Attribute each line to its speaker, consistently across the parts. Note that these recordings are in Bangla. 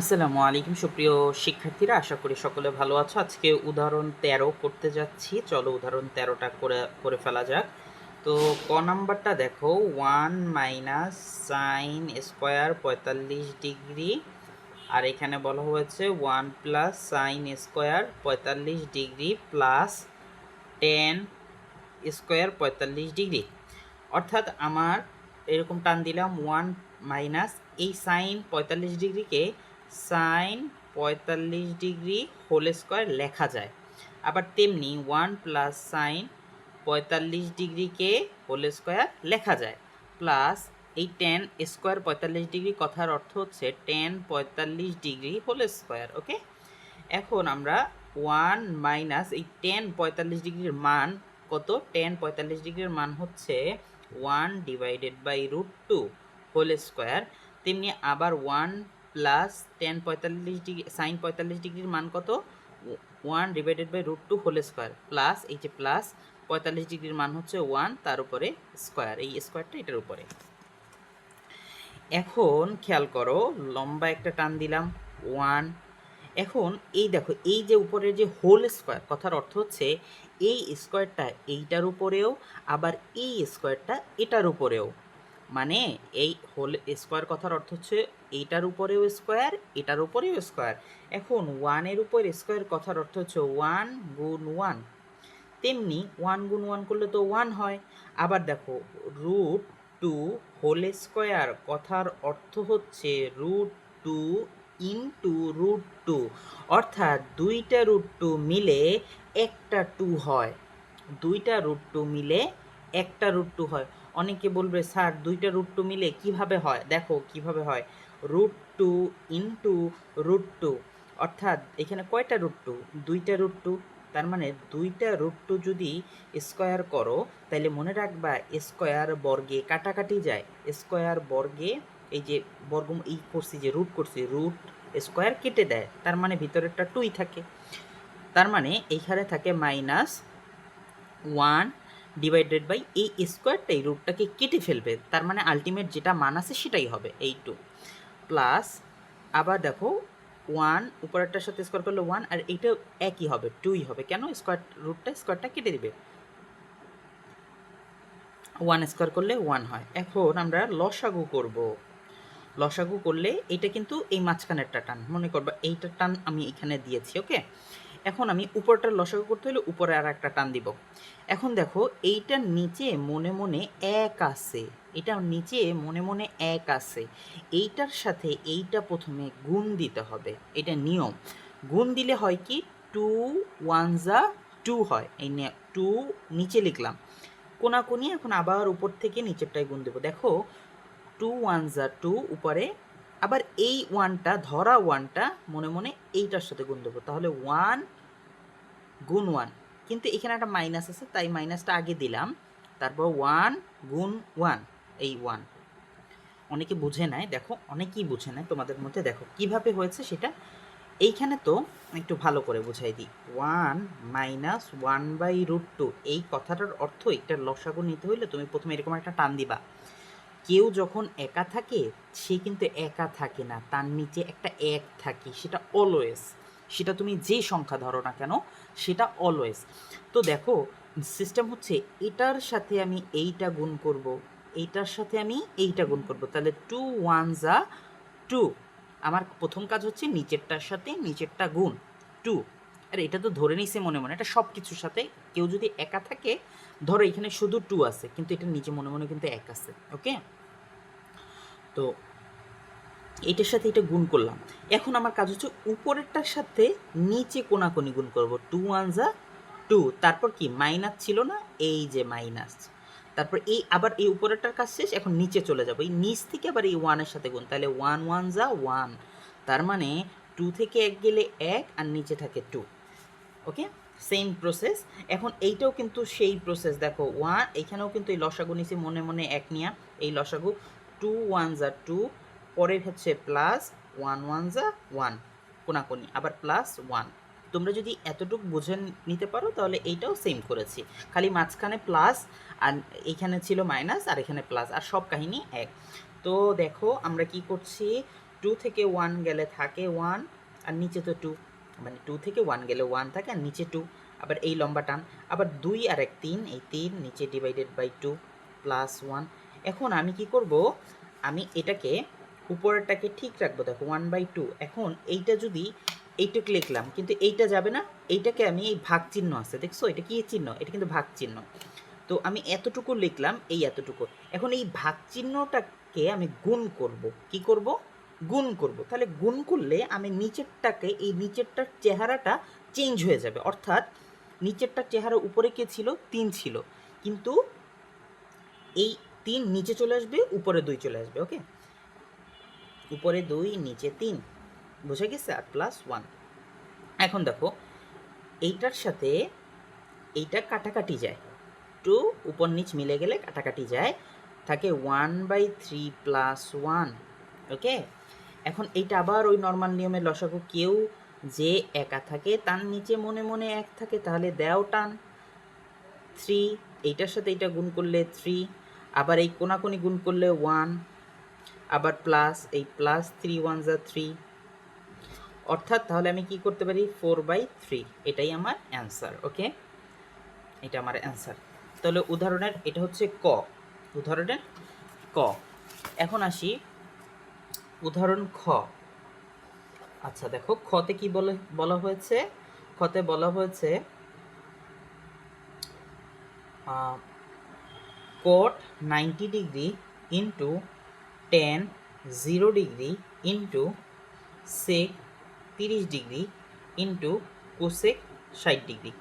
Speaker 1: আসসালামু আলাইকুম, সুপ্রিয় শিক্ষার্থীরা। আশা করি সকলে ভালো আছো। আজকে উদাহরণ তেরো করতে যাচ্ছি। চলো উদাহরণ তেরোটা করে করে ফেলা যাক। তো ক নাম্বারটা দেখো। ওয়ান মাইনাস সাইন স্কোয়ার পঁয়তাল্লিশ ডিগ্রি। আর এখানে বলা হয়েছে ওয়ান প্লাস সাইন স্কোয়ার পঁয়তাল্লিশ ডিগ্রি প্লাস টেন স্কোয়ার পঁয়তাল্লিশ ডিগ্রি। অর্থাৎ আমার এরকম টান দিলাম, ওয়ান মাইনাস এই সাইন পঁয়তাল্লিশ ডিগ্রিকে সাইন পঁয়তাল্লিশ ডিগ্রি হোল স্কোয়ার লেখা যায়। আবার তেমনি ওয়ান প্লাস সাইন পঁয়তাল্লিশ ডিগ্রিকে হোল স্কোয়ার লেখা যায়। প্লাস এই টেন স্কোয়ার পঁয়তাল্লিশ ডিগ্রি কথার অর্থ হচ্ছে টেন পঁয়তাল্লিশ ডিগ্রি হোল স্কোয়ার, ওকে? এখন আমরা ওয়ান মাইনাস এই টেন পঁয়তাল্লিশ ডিগ্রির মান কত? টেন পঁয়তাল্লিশ ডিগ্রির মান হচ্ছে one divided by root two whole square. তেমনি আবার ওয়ান প্লাস টেন পঁয়তাল্লিশ ডিগ্রি, সাইন পঁয়তাল্লিশ ডিগ্রির মান কত? One divided by root two whole square. Plus এই যে প্লাস পঁয়তাল্লিশ ডিগ্রির মান হচ্ছে ওয়ান, তার উপরে স্কোয়ার। এই স্কোয়ারটা এটার উপরে। এখন খেয়াল করো, লম্বা একটা টান দিলাম, ওয়ান। এখন এই দেখো, এই যে উপরের যে হোল স্কোয়ার, কথার অর্থ হচ্ছে এই স্কোয়ারটা এইটার উপরেও, আবার এই স্কোয়ারটা এটার উপরেও। মানে এই হোল স্কোয়ার কথার অর্থ হচ্ছে এইটার উপরেও স্কোয়ার এটার উপরেও স্কোয়ার এখন ওয়ানের উপর স্কোয়ার কথার অর্থ হচ্ছে ওয়ান গুণ ওয়ান তেমনি ওয়ান গুণ ওয়ান করলে তো ওয়ান হয়। আবার দেখো রুট টু হোল স্কোয়ার কথার অর্থ হচ্ছে root two into root two অর্থাৎ দুইটা রুট টু মিলে একটা টু হয়। দুইটা রুট টু মিলে একটা রুট টু হয়। অনেকে বলবে, স্যার, দুইটা রুট টু মিলে কীভাবে হয়? দেখো কীভাবে হয়। Root two into root two অর্থাৎ এখানে কয়টা রুট টু দুইটা রুট টু তার মানে দুইটা রুট টু যদি স্কোয়ার করো তাহলে মনে রাখবা স্কোয়ার বর্গে কাটাকাটি যায়। স্কোয়ার বর্গে এই যে বর্গ এই করছি যে রুট করছি রুট স্কোয়ার কেটে দেয়, তার মানে ভিতরেরটা টুই থাকে। তার মানে এইখানে থাকে মাইনাস ওয়ান ডিভাইডেড বাই এই স্কোয়ারটা এই রুটটাকে কেটে ফেলবে। তার মানে আলটিমেট যেটা মান আছে সেটাই হবে এই টু প্লাস আবার দেখো ওয়ান উপরেরটার সাথে স্কোয়ার করলে ওয়ান আর এইটা একই হবে টুই হবে। কেন? স্কোয়ার রুটটা স্কোয়ারটা কেটে দিবে। ওয়ান স্কোয়ার করলে ওয়ান হয়। এখন আমরা লসাগু করব। লসাগু করলে এটা কিন্তু এই মাঝখানেরটা টান। মনে করবা এইটার টান আমি এখানে দিয়েছি ওকে এখন আমি উপরটার লসাগু করতে হলে উপরে আর একটা টান দিব। এখন দেখো এইটার নিচে মনে মনে এক আছে। এটা নিচে মনে মনে এক আছে। এইটার সাথে এইটা প্রথমে গুণ দিতে হবে। এটা নিয়ম। গুণ দিলে হয় কি? টু ওয়ান যা টু হয়। এই টু নিচে লিখলাম। কোনাকুনি এখন আবার উপর থেকে নিচেরটায় গুণ দেবো। দেখো, টু ওয়ান যা টু উপরে, আবার এই ওয়ানটা, ধরা ওয়ানটা মনে মনে এইটার সাথে গুণ দেবো। তাহলে ওয়ান গুণ ওয়ান। কিন্তু এখানে একটা মাইনাস আছে, তাই মাইনাসটা আগে দিলাম, তারপর ওয়ান গুণ ওয়ান, এই ওয়ান। অনেকে বুঝে নেয় দেখো, অনেকেই বুঝে নেয় তোমাদের মধ্যে, দেখো কীভাবে হয়েছে সেটা। এইখানে তো একটু ভালো করে বুঝাই দিই। One minus one by root two এই কথাটার অর্থ একটা লসাগু নিতে হইলে তুমি প্রথমে এরকম একটা টান দিবা। কেউ যখন একা থাকে, সে কিন্তু একা থাকে না, তার নিচে একটা এক থাকে, সেটা অলওয়েজ সেটা তুমি যে সংখ্যা ধরো না কেন সেটা অলওয়েজ তো দেখো সিস্টেম হচ্ছে এটার সাথে আমি এইটা গুণ করব, এইটার সাথে আমি এইটা গুণ করব। তাহলে টু ওয়ান যা টু আমার প্রথম কাজ হচ্ছে নিচেরটার সাথে নিচেরটা গুণ টু আর, এটা তো ধরে নিছে মনে মনে, এটা সব কিছুর সাথে। কেউ যদি একা থাকে, ধরো এখানে শুধু টু আছে, কিন্তু এটা নিচে মনে মনে কিন্তু এক আছে ওকে তো এটার সাথে এটা গুণ করলাম। এখন আমার কাজ হচ্ছে উপরেরটার সাথে নিচে কোনাকুনি গুণ করব। টু ওয়ান যা টু। তারপর কি? মাইনাস ছিল না? এই যে মাইনাস। তারপর এই আবার এই উপরেরটার কাজ শেষ, এখন নিচে চলে যাব। এই নিচ থেকে আবার এই ওয়ানের সাথে গুণ। তাহলে ওয়ান ওয়ান যা ওয়ান তার মানে টু থেকে এক গেলে এক আর নিচে থাকে টু ওকে? সেম প্রসেস এখন এইটাও কিন্তু সেই প্রসেস দেখো ওয়ান এইখানেও কিন্তু এই লসাগু নিচে মনে মনে এক নিয়া। এই লসাগু টু ওয়ান যা টু পরে হচ্ছে প্লাস ওয়ান ওয়ান যা ওয়ান কোনাকুনি, আবার প্লাস ওয়ান তোমরা যদি এতটুকু বুঝে নিতে পারো, তাহলে এইটাও সেম করেছি। খালি মাঝখানে প্লাস আর এইখানে ছিল মাইনাস আর এখানে প্লাস আর সব কাহিনী এক। তো দেখো, আমরা কি করছি? টু থেকে ওয়ান গেলে থাকে ওয়ান আর নিচে তো টু মানে টু থেকে ওয়ান গেলে ওয়ান থাকে, আর নিচে টু আবার এই লম্বা টান। আবার দুই আর এক, তিন, এই তিন, নিচে divided by two plus one এখন আমি কি করব? আমি এটাকে উপরেরটাকে ঠিক রাখব, দেখো ওয়ান বাই টু এখন এইটা যদি এইটুকু লিখলাম, কিন্তু এইটা যাবে না, এইটাকে আমি এই ভাগ চিহ্ন আছে, দেখছ? এটা কি চিহ্ন? এটা কিন্তু ভাগ চিহ্ন। তো আমি এতটুকু লিখলাম, এই এতটুকু। এখন এই ভাগ চিহ্নটাকে আমি গুণ করব। কি করব? গুণ করব। তাহলে গুণ করলে আমি নিচেরটাকে, এই নিচেরটার চেহারাটা চেঞ্জ হয়ে যাবে। অর্থাৎ নিচেরটার চেহারা উপরে কে ছিল? তিন ছিল। কিন্তু এই তিন নিচে চলে আসবে, উপরে দুই চলে আসবে ওকে উপরে দুই, নিচে তিন। বুঝে গেছে? আর প্লাস ওয়ান এখন দেখো, এইটার সাথে এইটা কাটাকাটি যায়। টু উপর নিচ মিলে গেলে কাটাকাটি যায়। থাকে one by three plus one okay এখন এইটা আবার ওই নর্মাল নিয়মে লসাগু, কেউ যে একা থাকে, তার নিচে মনে মনে এক থাকে, তাহলে দেও টান। থ্রি এইটার সাথে এইটা গুণ করলে থ্রি আবার এই কোনাকুনি গুণ করলে ওয়ান আবার প্লাস এই প্লাস থ্রি ওয়ান যা থ্রি অর্থাৎ তাহলে আমি কি করতে পারি? ফোর বাই থ্রি এটাই আমার অ্যান্সার ওকে এটা আমার অ্যান্সার তাহলে উদাহরণের এটা হচ্ছে ক। উদাহরণের ক। এখন আসি উদাহরণ খ। আচ্ছা দেখো, খতে কি বলে, বলা হয়েছে? খতে বলা হয়েছে cot ninety degree into tan zero degree into sec তিরিশ ডিগ্রি ইন্টু কোসেক ষাট ডিগ্রি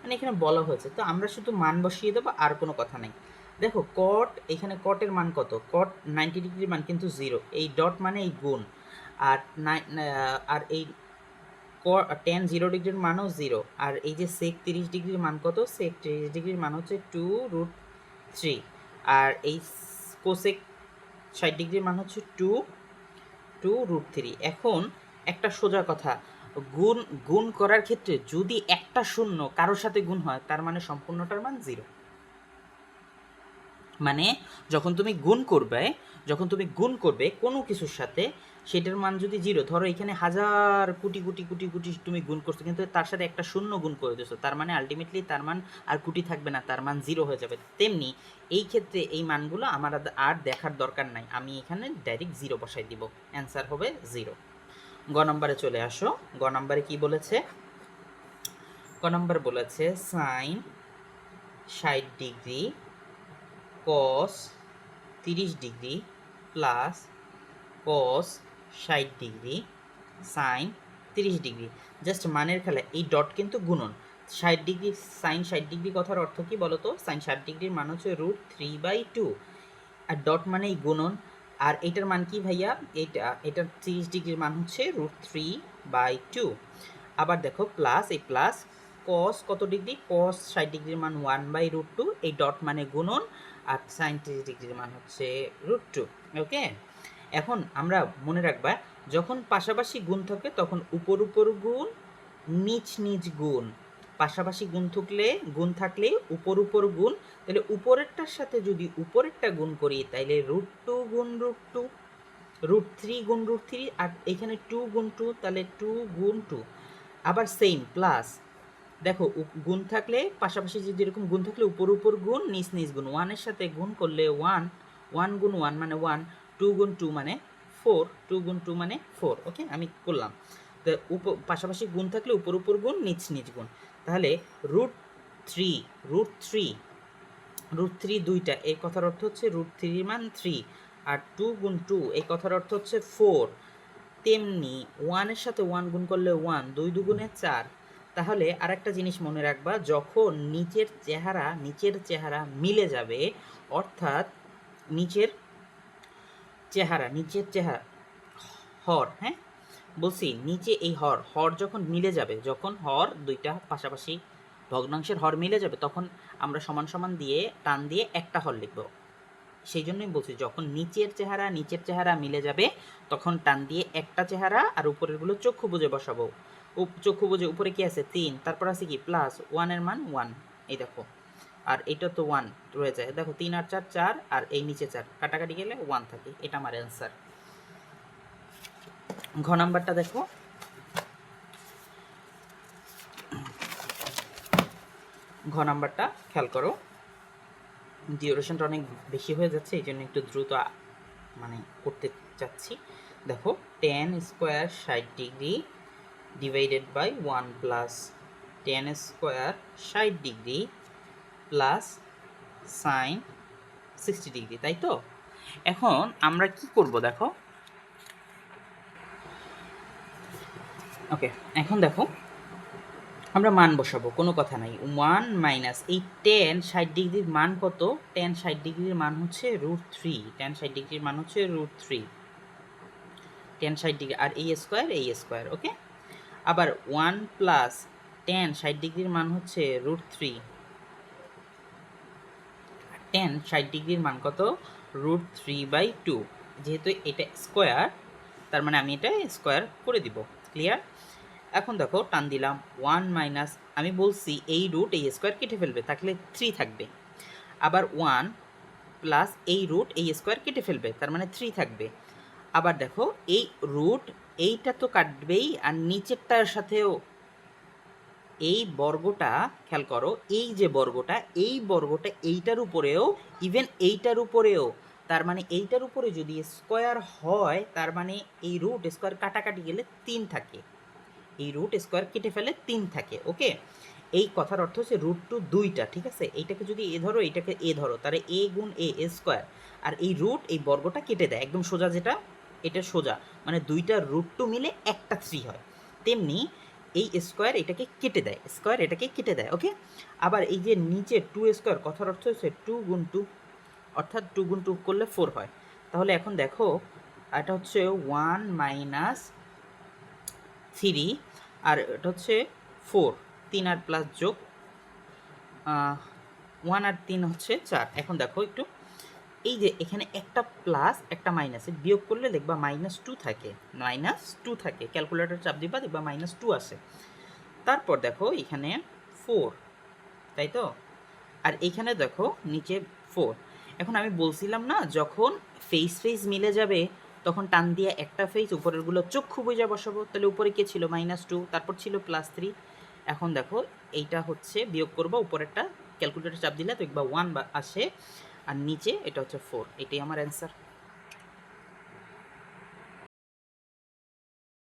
Speaker 1: মানে এখানে বলা হয়েছে। তো আমরা শুধু মান বসিয়ে দেবো, আর কোনো কথা নেই। দেখো কট এখানে কটের মান কত? কট নাইনটি ডিগ্রির মান কিন্তু জিরো এই ডট মানে এই গুণ। আর আর এই টেন জিরো ডিগ্রির মানও জিরো আর এই যে সেক তিরিশ ডিগ্রির মান কত? সেক তিরিশ ডিগ্রির মান হচ্ছে টু রুট থ্রি আর এই কোসেক ষাট ডিগ্রির মান হচ্ছে টু টু রুট থ্রি এখন একটা সোজা কথা, গুণ গুণ করার ক্ষেত্রে যদি একটা শূন্য কারোর সাথে গুণ হয়, তার মানে সম্পূর্ণটার মান জিরো মানে যখন তুমি গুণ করবে, যখন তুমি গুণ করবে কোনো কিছুর সাথে সেটার মান যদি জিরো ধরো এখানে হাজার কোটি কোটি কোটি কোটি তুমি গুণ করছ, কিন্তু তার সাথে একটা শূন্য গুণ করে দিছো, তার মানে আলটিমেটলি তার মান আর কোটি থাকবে না, তার মান জিরো হয়ে যাবে। তেমনি এই ক্ষেত্রে এই মানগুলো আমার আর দেখার দরকার নাই, আমি এখানে ডাইরেক্ট জিরো বসাই দিব অ্যান্সার হবে জিরো গ নম্বরে চলে আসো, গ নম্বরে কি বলেছে? গ নম্বর বলেছে সাইন ষাট ডিগ্রি কস তিরিশ ডিগ্রি প্লাস কস ষাট ডিগ্রি, সাইন তিরিশ ডিগ্রি। জাস্ট মানের খেলা, এই ডট কিন্তু গুণন। ষাট ডিগ্রি, সাইন ষাট ডিগ্রি কথার অর্থ কী বলো তো সাইন ষাট ডিগ্রির মান হচ্ছে রুট থ্রি বাই টু। আর ডট মানে এই গুণন। আর এটার মান কি ভাইয়া? এইটা এটার তিরিশ ডিগ্রির মান হচ্ছে রুট থ্রি বাই টু। আবার দেখো, প্লাস, এই প্লাস কস কত ডিগ্রি? কস ষাট ডিগ্রির মান ওয়ান বাই রুট টু, এই ডট মানে গুণন। আর সাইন তিরিশ ডিগ্রির মান হচ্ছে রুট টু, ওকে? এখন আমরা মনে রাখবা, যখন পাশাপাশি গুণ থাকে, তখন উপর উপর গুণ, নিচ নিচ গুণ। পাশাপাশি গুণ থাকলে গুণ থাকলে উপর উপর গুণ। তাহলে উপরেরটার সাথে যদি উপরেরটা গুণ করি, তাহলে রুট টু গুণ রুট টু রুট থ্রি গুণ রুট থ্রি আর এখানে টু গুণ টু তাহলে টু গুণ টু আবার সেম প্লাস দেখো গুণ থাকলে, পাশাপাশি যদি এরকম গুণ থাকলে, উপর উপর গুণ, নিচ নিচ গুণ। ওয়ানের সাথে গুণ করলে ওয়ান ওয়ান গুণ ওয়ান মানে ওয়ান টু গুণ টু মানে ফোর টু গুণ টু মানে ফোর ওকে আমি করলাম। তো উপ পাশাপাশি গুণ থাকলে উপর উপর গুণ, নিচ নিচ গুণ। তাহলে root three root three root three দুইটা এই কথার অর্থ হচ্ছে রুট থ্রির মান থ্রি আর টু গুণ টু এই কথার অর্থ হচ্ছে ফোর তেমনি ওয়ানের সাথে ওয়ান গুণ করলে ওয়ান দুই দুগুণে চার। তাহলে আরেকটা জিনিস মনে রাখবা, যখন নিচের চেহারা নিচের চেহারা মিলে যাবে, অর্থাৎ নিচের চেহারা, নিচের চেহারা, হর হ্যাঁ? বলছি, নিচে এই হর হর যখন মিলে যাবে, যখন হর দুইটা পাশাপাশি ভগ্নাংশের হর মিলে যাবে, তখন আমরা সমান সমান দিয়ে, টান দিয়ে একটা হর লিখব। সেই জন্যই বলছি, যখন নিচের চেহারা নিচের চেহারা মিলে যাবে, তখন টান দিয়ে একটা চেহারা আর উপরেরগুলো চক্ষু বুঝে বসাবো। চক্ষু বুঝে উপরে কি আছে? তিন, তারপর আছে কি? প্লাস ওয়ানের মান ওয়ান এই দেখো। আর এটা তো ওয়ান রয়ে যায় দেখো, তিন আর চার চার, আর এই নিচে চার। কাটাকাটি গেলে ওয়ান থাকে। এটা আমার অ্যান্সার ঘ নাম্বারটা দেখো। ঘ নাম্বারটা খেয়াল করো। ডিউরেশনটা অনেক বেশি হয়ে যাচ্ছে, এই জন্য একটু দ্রুত মানে করতে চাচ্ছি। দেখো টেন স্কোয়ার ষাট degree divided by one plus tan square ষাট degree plus sine sixty degree, তাই তো? এখন আমরা কি করব দেখো? ওকে, এখন দেখো, আমরা মান বসাবো, কোনো কথা নাই। ওয়ান মাইনাস এই টেন ষাট ডিগ্রির মান কত? টেন ষাট ডিগ্রির মান হচ্ছে রুট থ্রি টেন ষাট ডিগ্রির মান হচ্ছে রুট থ্রি টেন ষাট ডিগ্রি, আর এই স্কোয়ার এই স্কোয়ার ওকে আবার ওয়ান প্লাস টেন ষাট ডিগ্রির মান হচ্ছে রুট থ্রি টেন ষাট ডিগ্রির মান কত? রুট থ্রি বাই টু যেহেতু এটা স্কোয়ার তার মানে আমি এটা স্কোয়ার করে দিব ক্লিয়ার এখন দেখো, টান দিলাম ওয়ান মাইনাস আমি বলছি এই রুট এই স্কোয়ার কেটে ফেলবে, থাকলে থ্রি থাকবে। আবার ওয়ান প্লাস এই রুট এই স্কোয়ার কেটে ফেলবে, তার মানে থ্রি থাকবে। আবার দেখো, এই রুট এইটা তো কাটবেই, আর নিচেরটার সাথেও এই বর্গটা, খেয়াল করো, এই যে বর্গটা, এই বর্গটা এইটার উপরেও ইভেন এইটার উপরেও, তার মানে এইটার উপরে যদি স্কোয়ার হয়, তার মানে এই রুট স্কোয়ার কাটাকাটি গেলে তিন থাকে। এই রুট স্কোয়ার কেটে ফেলে তিন থাকে ওকে এই কথার অর্থ হচ্ছে রুট টু দুইটা, ঠিক আছে? এইটাকে যদি এ ধরো, এইটাকে এ ধরো, তাহলে এ গুণ এ এ স্কোয়ার আর এই রুট এই বর্গটা কেটে দেয়, একদম সোজা যেটা, এটা সোজা। মানে দুইটা রুট টু মিলে একটা থ্রি হয়। তেমনি এই স্কোয়ার এটাকে কেটে দেয় স্কোয়ার এটাকে কেটে দেয় ওকে আবার এই যে নিচে টু স্কোয়ার কথার অর্থ হচ্ছে টু গুণ টু অর্থাৎ টু গুণ টু করলে ফোর হয়। তাহলে এখন দেখো, এটা হচ্ছে ওয়ান মাইনাস থ্রি আর এটা হচ্ছে ফোর তিন আর প্লাস যোগ ওয়ান আর তিন হচ্ছে চার। এখন দেখো একটু। এই যে এখানে একটা প্লাস একটা মাইনাসে বিয়োগ করলে দেখবা মাইনাস টু থাকে। মাইনাস টু থাকে। ক্যালকুলেটর চাপ দিবা, দেখবা মাইনাস টু আসে। তারপর দেখো এখানে ফোর তাই তো? আর এখানে দেখো নিচে ফোর এখন আমি বলছিলাম না, যখন ফেস ফেস মিলে যাবে, তখন টান দিয়ে একটা ফেস উপরেরগুলো চক্ষু বুঝা বসাবো। তাহলে উপরে কে ছিল? মাইনাস টু তারপর ছিল প্লাস থ্রি এখন দেখো এইটা হচ্ছে বিয়োগ করব, উপরেরটা। ক্যালকুলেটর চাপ দিলে তো দেখবা ওয়ান আসে। আর নিচে এটা হচ্ছে ফোর এটাই আমার অ্যান্সার